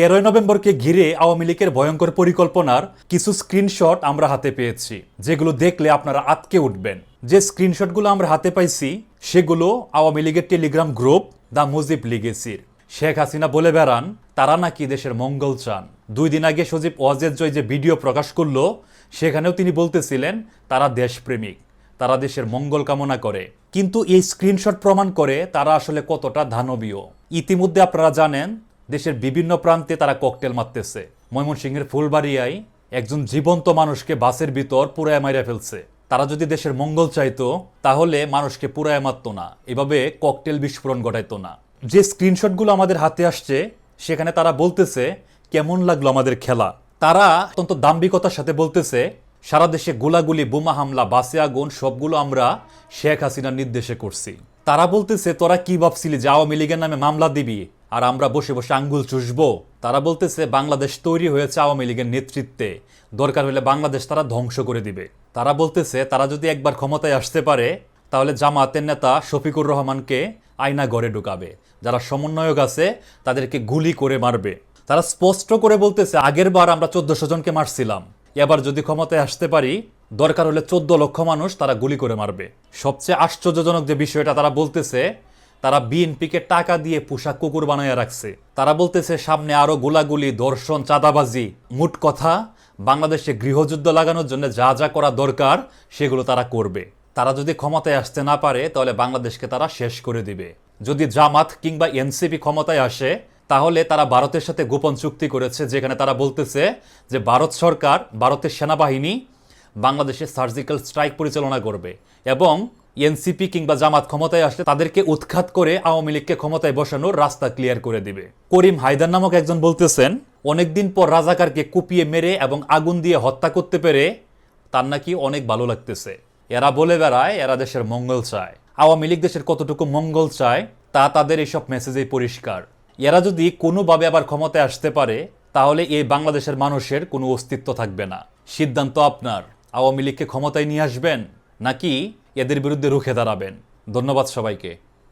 তেরোই নভেম্বরকে ঘিরে আওয়ামী লীগের ভয়ঙ্কর পরিকল্পনার কিছু স্ক্রিনশট আমরা হাতে পেয়েছি, যেগুলো দেখলে আপনারা আটকে উঠবেন। যে স্ক্রিনশটগুলো আমরা হাতে পাইছি, সেগুলো আওয়ামী লীগের টেলিগ্রাম গ্রুপ দ্য মুজিব লিগেসির শেখ হাসিনা বলে বেড়ান, তারা নাকি দেশের মঙ্গল চান। দুই দিন আগে সজীব ওয়াজেদ জয় যে ভিডিও প্রকাশ করল, সেখানেও তিনি বলতেছিলেন, তারা দেশপ্রেমিক, তারা দেশের মঙ্গল কামনা করে। কিন্তু এই স্ক্রিনশট প্রমাণ করে তারা আসলে কতটা ধানবীয় ইতিমধ্যে আপনারা জানেন দেশের বিভিন্ন প্রান্তে তারা ককটেল মারতেছে। ময়মনসিংহের ফুলবাড়িয়ায় একজন জীবন্ত মানুষকে বাসের ভিতর পুরায় মাইরা ফেলছে। তারা যদি দেশের মঙ্গল চাইতো, তাহলে মানুষকে পুরায় মারতো না। এভাবে ককটেল বিস্ফোরণ ঘটাইতো না। যে স্ক্রিনশটগুলো আমাদের হাতে আসছে, সেখানে তারা বলতেছে, কেমন লাগল আমাদের খেলা? তারা অত্যন্ত দাম্ভিকতার সাথে বলতেছে, সারা দেশে গোলাগুলি, বোমা হামলা, বাসে আগুন, সবগুলো আমরা শেখ হাসিনার নির্দেশে করছি। তারা বলতেছে, তোরা কি ভাবছিলি যে আওয়ামী লীগের নামে মামলা দিবি? আর আমরা বসে বসে আঙ্গুল চুষবো। তারা বলতেছে, বাংলাদেশ তৈরি হয়েছে আওয়ামী লীগের নেতৃত্বে। দরকার হলে বাংলাদেশ তারা ধ্বংস করে দিবে। তারা বলতেছে, তারা যদি একবার ক্ষমতায় আসতে পারে, তাহলে জামাতের নেতা শফিকুর রহমানকে আয়না গড়ে ঢুকাবে। যারা সমন্বয়ক আছে, তাদেরকে গুলি করে মারবে। তারা স্পষ্ট করে বলতেছে, আগের বার আমরা চোদ্দশো জনকে মারছিলাম। এবার যদি ক্ষমতায় আসতে পারি, দরকার হলে চোদ্দ লক্ষ মানুষ তারা গুলি করে মারবে। সবচেয়ে আশ্চর্যজনক যে বিষয়টা তারা বলতেছে তারা বিএনপিকে টাকা দিয়ে পোশাক কুকুর বানাইয়া রাখছে। তারা বলতেছে, সামনে আরও গোলাগুলি, দর্শন, চাঁদাবাজি। মোট কথা, বাংলাদেশে গৃহযুদ্ধ লাগানোর জন্য যা যা করা দরকার, সেগুলো তারা করবে। তারা যদি ক্ষমতায় আসতে না পারে, তাহলে বাংলাদেশকে তারা শেষ করে দিবে। যদি জামাত কিংবা এনসিপি ক্ষমতায় আসে, তাহলে তারা ভারতের সাথে গোপন চুক্তি করেছে, যেখানে তারা বলতেছে যে ভারত সরকার, ভারতের সেনাবাহিনী বাংলাদেশে সার্জিক্যাল স্ট্রাইক পরিচালনা করবে এবং এনসিপি কিংবা জামাত ক্ষমতায় আসলে তাদেরকে উৎখাত করে আওয়ামী লীগকে ক্ষমতায় বসানোর রাস্তা ক্লিয়ার করে দিবে। করিম হায়দার নামক একজন বলতেছেন, অনেকদিন পর রাজাকারকে কুপিয়ে মেরে এবং আগুন দিয়ে হত্যা করতে পেরে তার নাকি অনেক ভালো লাগতেছে। এরা বলে বেড়ায়, এরা দেশের মঙ্গল চায়। আওয়ামী লীগ দেশের কতটুকু মঙ্গল চায়, তা তাদের এইসব মেসেজেই পরিষ্কার। এরা যদি কোনোভাবে আবার ক্ষমতায় আসতে পারে, তাহলে এই বাংলাদেশের মানুষের কোনো অস্তিত্ব থাকবে না। সিদ্ধান্ত আপনার। আওয়ামী লীগকে ক্ষমতায় নিয়ে আসবেন নাকি এদের বিরুদ্ধে রুখে দাঁড়াবেন। ধন্যবাদ সবাইকে।